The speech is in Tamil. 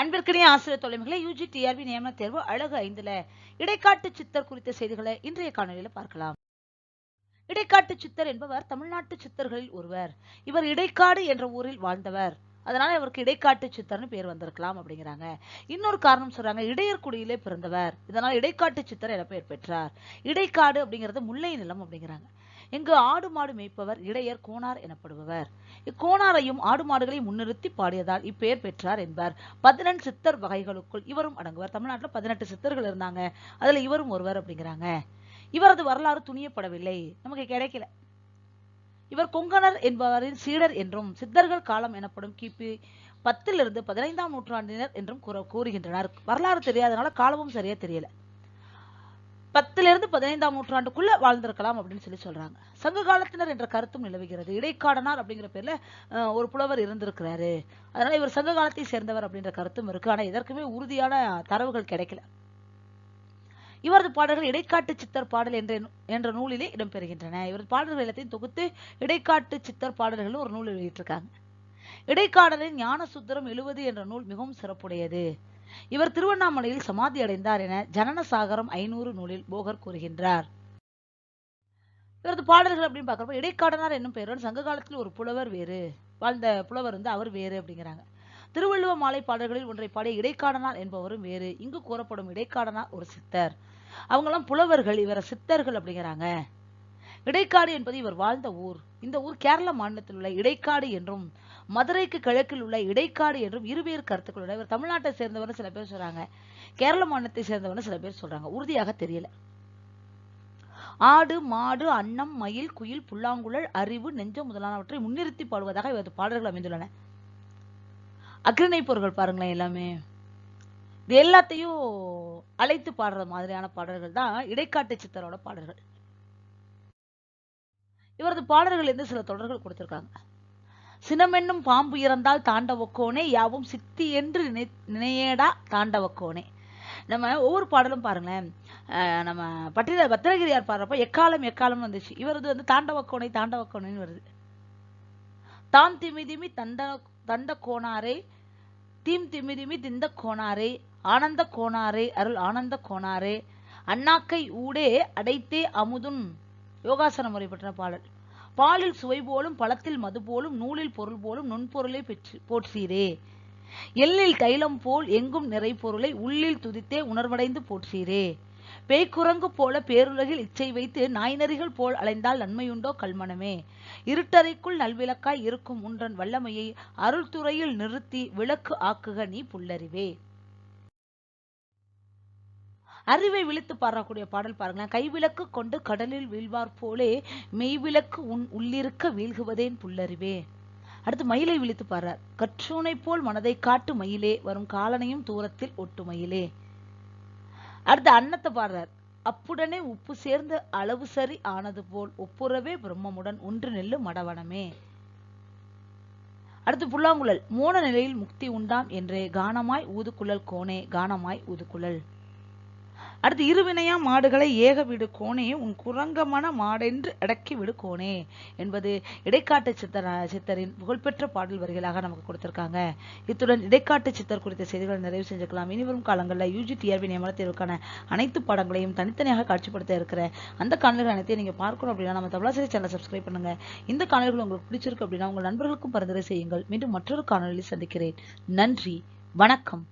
அன்பிற்கினிய ஆசிரியர் தொலைமைகளை யூஜி டிஆர்பி நியமன தேர்வு அழகு ஐந்துல. இடைக்காட்டு சித்தர் குறித்த செய்திகளை இன்றைய காணொலியில பார்க்கலாம். இடைக்காட்டு சித்தர் என்பவர் தமிழ்நாட்டு சித்தர்களில் ஒருவர். இவர் இடைக்காடு என்ற ஊரில் வாழ்ந்தவர். அதனால இவருக்கு இடைக்காட்டு சித்தர்னு பேர் வந்திருக்கலாம் அப்படிங்கிறாங்க. இன்னொரு காரணம் சொல்றாங்க இடையர்குடியிலே பிறந்தவர். இதனால் இடைக்காட்டு சித்தர் என பெயர் பெற்றார். இடைக்காடு அப்படிங்கிறது முல்லை நிலம் அப்படிங்கிறாங்க. இங்கு ஆடு மாடு மேய்ப்பவர் இடையர் கோணார் எனப்படுபவர். இக்கோணாரையும் ஆடு மாடுகளையும் முன்னிறுத்தி பாடியதால் இப்பெயர் பெற்றார் என்பார். பதினெண்டு சித்தர் வகைகளுக்குள் இவரும் அடங்குவார். தமிழ்நாட்டில் பதினெட்டு சித்தர்கள் இருந்தாங்க. அதுல இவரும் ஒருவர் அப்படிங்கிறாங்க. இவரது வரலாறு துணியப்படவில்லை. நமக்கு கிடைக்கல. இவர் கொங்கணர் என்பவரின் சீடர் என்றும் சித்தர்கள் காலம் எனப்படும் கிபி பத்திலிருந்து பதினைந்தாம் நூற்றாண்டினர் என்றும் கூற கூறுகின்றனர். வரலாறு தெரியாதனால காலமும் சரியா தெரியல. பத்திலிருந்து பதினைந்தாம் நூற்றாண்டுக்குள்ள வாழ்ந்திருக்கலாம் அப்படின்னு சொல்லி சொல்றாங்க. சங்க காலத்தினர் என்ற கருத்தும் நிலவுகிறது. இடைக்காடனார் அப்படிங்கிற பேர்ல ஒரு புலவர் இருந்திருக்கிறாரு. அதனால இவர் சங்க காலத்தை சேர்ந்தவர் அப்படின்ற கருத்தும் இருக்கு. ஆனா இதற்குமே உறுதியான தரவுகள் கிடைக்கல. இவரது பாடல்கள் இடைக்காட்டு சித்தர் பாடல் என்ற என்ற நூலிலே இடம்பெறுகின்றன. இவரது பாடல்கள் எல்லாத்தையும் தொகுத்து இடைக்காட்டு சித்தர் பாடல்கள் ஒரு நூல் வெளியிட்டிருக்காங்க. இடைக்காடலின் ஞான சுத்திரம் எழுவது என்ற நூல் மிகவும் சிறப்புடையது. இவர் திருவண்ணாமலையில் சமாதி அடைந்தார் என ஜனன சாகரம் ஐநூறு நூலில் போகர் கூறுகின்றார். இவரது பாடல்கள் அப்படின்னு பார்க்குறப்ப இடைக்காடனார் என்னும் பெயருடன் சங்க காலத்தில் ஒரு புலவர் வேறு. வாழ்ந்த புலவர் வந்து அவர் வேறு அப்படிங்கிறாங்க. திருவள்ளுவ மாலை பாடல்களில் ஒன்றை பாடிய இடைக்காடனார் என்பவரும் வேறு. இங்கு கூறப்படும் இடைக்காடனார் ஒரு சித்தர். அவங்கெல்லாம் புலவர்கள் இவர சித்தர்கள் அப்படிங்கிறாங்க. இடைக்காடு என்பது இவர் வாழ்ந்த ஊர். இந்த ஊர் கேரள மாநிலத்தில் உள்ள இடைக்காடு என்றும் மதுரைக்கு கிழக்கில் உள்ள இடைக்காடு என்றும் இருவேறு கருத்துக்கள் உள்ள இவர் தமிழ்நாட்டை சேர்ந்தவர்னு சில பேர் சொல்றாங்க. கேரள மாநிலத்தை சேர்ந்தவர்னு சில பேர் சொல்றாங்க. உறுதியாக தெரியல. ஆடு மாடு அன்னம் மயில் குயில் புல்லாங்குழல் அறிவு நெஞ்சம் முதலானவற்றை முன்னிறுத்தி பாடுவதாக இவரது பாடல்கள் அமைந்துள்ளன. அக்ரிணை பொருட்கள் பாருங்களேன் எல்லாமே. இது எல்லாத்தையும் அழைத்து பாடுற மாதிரியான பாடல்கள் தான் இடைக்காட்டு சித்தரோட பாடல்கள். இவரது பாடல்கள் இருந்து சில தொடர்கள் கொடுத்திருக்காங்க. சினமென்னும் பாம்பு இறந்தால் தாண்டவக்கோனே யாவும் சித்தி என்று நினை நினையேடா தாண்டவக்கோனே நம்ம ஒவ்வொரு பாடலும் பாருங்களேன். நம்ம பட்டிர பத்திரகிரியார் பாடுறப்ப எக்காலம் எக்காலம் வந்துச்சு. இவரது வந்து தாண்டவக்கோனை தாண்டவக்கோனைன்னு வருது. தாம் திமி திமி தண்ட தண்ட கோணாரே தீம் திமி திமி திந்த கோணாரே ஆனந்த கோணாரே அருள் ஆனந்த கோணாரே அண்ணாக்கை ஊடே அடைத்தே அமுதுன் யோகாசன முறை பெற்ற பாடல். பாலில் சுவை போலும் பழத்தில் மது போலும் நூலில் பொருள் போலும் நுண்பொருளை பெற்று போற்றீரே. எள்ளில் தைலம் போல் எங்கும் நிறை பொருளை உள்ளில் துதித்தே உணர்வடைந்து போற்றீரே. பேய்க்குரங்கு போல பேருலகில் இச்சை வைத்து நாய்நரிகள் போல் அலைந்தால் நன்மையுண்டோ கல்மனமே இருட்டறைக்குள் நல்விளக்காய் இருக்கும் உன்றன் வல்லமையை அருள்துறையில் நிறுத்தி விளக்கு ஆக்குக நீ புல்லறிவே. அறிவை விழித்து பாடக்கூடிய பாடல் பாருங்களேன். கைவிளக்கு கொண்டு கடலில் வீழ்வார் போலே மெய்விளக்கு உன் உள்ளிருக்க வீழ்குவதேன் புல்லறிவே. அடுத்து மயிலை விழித்து பாடுறார். கற்றூனை போல் மனதை காட்டு மயிலே வரும் காலனையும் தூரத்தில் ஒட்டு மயிலே. அடுத்து அன்னத்தை பாடுறார். அப்புடனே உப்பு சேர்ந்து அளவு சரி ஆனது போல் ஒப்புரவே பிரம்மமுடன் ஒன்று நெல்லு மடவனமே. அடுத்து புல்லாங்குழல் மோன நிலையில் முக்தி உண்டாம் என்றே கானமாய் ஊதுக்குழல் கோனே கானமாய் ஊதுக்குழல் அடுத்து இருவினையா மாடுகளை ஏக விடு கோனே உன் குரங்கமான மாடென்று அடக்கி விடு கோனே என்பது இடைக்காட்டு சித்தர் சித்தரின் புகழ்பெற்ற பாடல் வரிகளாக நமக்கு கொடுத்திருக்காங்க. இத்துடன் இடைக்காட்டு சித்தர் குறித்த செய்திகளை நிறைவு செஞ்சுக்கலாம். இனிவரும் காலங்களில் யூஜி டிஆர்பி நியமன தேர்வுக்கான அனைத்து பாடங்களையும் தனித்தனியாக காட்சிப்படுத்த இருக்கிற அந்த காணொலிகள் அனைத்தையும் நீங்க பார்க்கணும் அப்படின்னா நம்ம தமிழாசிரியர் சேனலை சப்ஸ்கிரைப் பண்ணுங்க. இந்த காணொலிகள் உங்களுக்கு பிடிச்சிருக்கு அப்படின்னா உங்கள் நண்பர்களுக்கும் பரிந்துரை செய்யுங்கள். மீண்டும் மற்றொரு காணொலியில் சந்திக்கிறேன். நன்றி. வணக்கம்.